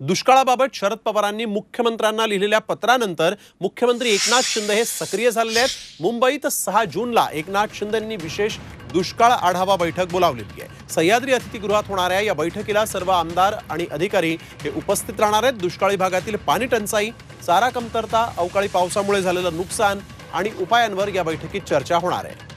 दुष्काळाबाबत शरद पवारांनी मुख्यमंत्र्यांना लिहिलेल्या पत्रानंतर मुख्यमंत्री एकनाथ शिंदे हे सक्रिय झालेले आहेत. मुंबईत सहा जूनला एकनाथ शिंदेंनी विशेष दुष्काळ आढावा बैठक बोलावलेली आहे. सह्याद्री अतिथीगृहात होणाऱ्या या बैठकीला सर्व आमदार आणि अधिकारी हे उपस्थित राहणार आहेत. दुष्काळी भागातील पाणी टंचाई चारा कमतरता अवकाळी पावसामुळे झालेलं नुकसान आणि उपायांवर या बैठकीत चर्चा होणार आहे.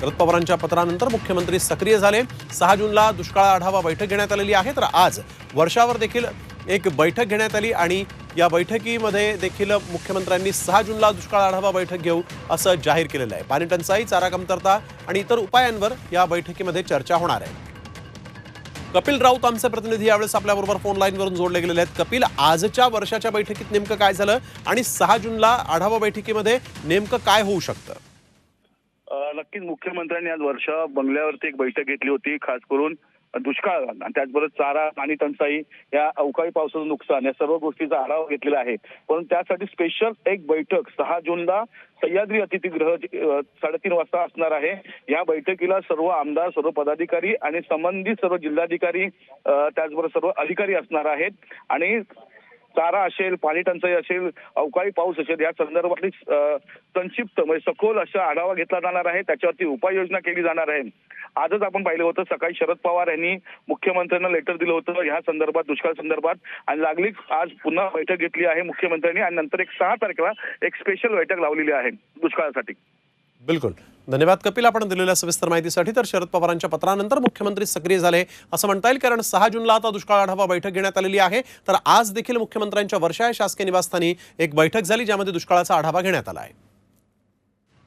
शरद पवारांच्या पत्रानंतर मुख्यमंत्री सक्रिय झाले. सहा जूनला दुष्काळ आढावा बैठक घेण्यात आलेली आहे. तर आज वर्षावर देखील एक बैठक घेण्यात आली आणि या बैठकीमध्ये देखील मुख्यमंत्र्यांनी सहा जूनला दुष्काळ आढावा बैठक घेऊ असं जाहीर केलेलं आहे. पाणी टंचाई चारा कमतरता आणि इतर उपायांवर या बैठकीमध्ये चर्चा होणार आहे. कपिल राऊत आमचे प्रतिनिधी यावेळेस आपल्याबरोबर फोन लाईनवरून जोडले गेलेले आहेत. कपिल आजच्या वर्षाच्या बैठकीत नेमकं काय झालं आणि सहा जूनला आढावा बैठकीमध्ये नेमकं काय होऊ शकतं? नक्कीच मुख्यमंत्र्यांनी आज वर्षा बंगल्यावरती एक बैठक घेतली होती खास करून दुष्काळ आणि त्याचबरोबर चारा पाणी टंचाई या अवकाळी पावसाचं नुकसान या सर्व गोष्टीचा आढावा घेतलेला आहे. पण त्यासाठी स्पेशल एक बैठक सहा जूनला सह्याद्री अतिथीगृह साडेतीन वाजता असणार आहे. या बैठकीला सर्व आमदार सर्व पदाधिकारी आणि संबंधित सर्व जिल्हाधिकारी त्याचबरोबर सर्व अधिकारी असणार आहेत. आणि चारा असेल पाणी टंचाई असेल अवकाळी पाऊस असेल या संदर्भातली संक्षिप्त म्हणजे सखोल असा आढावा घेतला जाणार आहे. त्याच्यावरती उपाययोजना केली जाणार आहे. आजच आपण पाहिलं होतं सकाळी शरद पवार यांनी मुख्यमंत्र्यांना लेटर दिलं होतं. ह्या संदर्भात दुष्काळ संदर्भात. आणि लागलीच आज पुन्हा बैठक घेतली आहे मुख्यमंत्र्यांनी. आणि नंतर एक सहा तारखेला एक स्पेशल बैठक लावलेली आहे दुष्काळासाठी. बिलकुल. धन्यवाद कपिल आपण दिलेल्या सविस्तर माहितीसाठी. तर शरद पवारांच्या पत्रानंतर मुख्यमंत्री सक्रिय झाले असं म्हणता येईल कारण सहा जूनला आता दुष्काळ आढावा बैठक घेण्यात आलेली आहे. तर आज देखील मुख्यमंत्र्यांच्या वर्षा या शासकीय निवासस्थानी एक बैठक झाली ज्यामध्ये दुष्काळाचा आढावा घेण्यात आला आहे.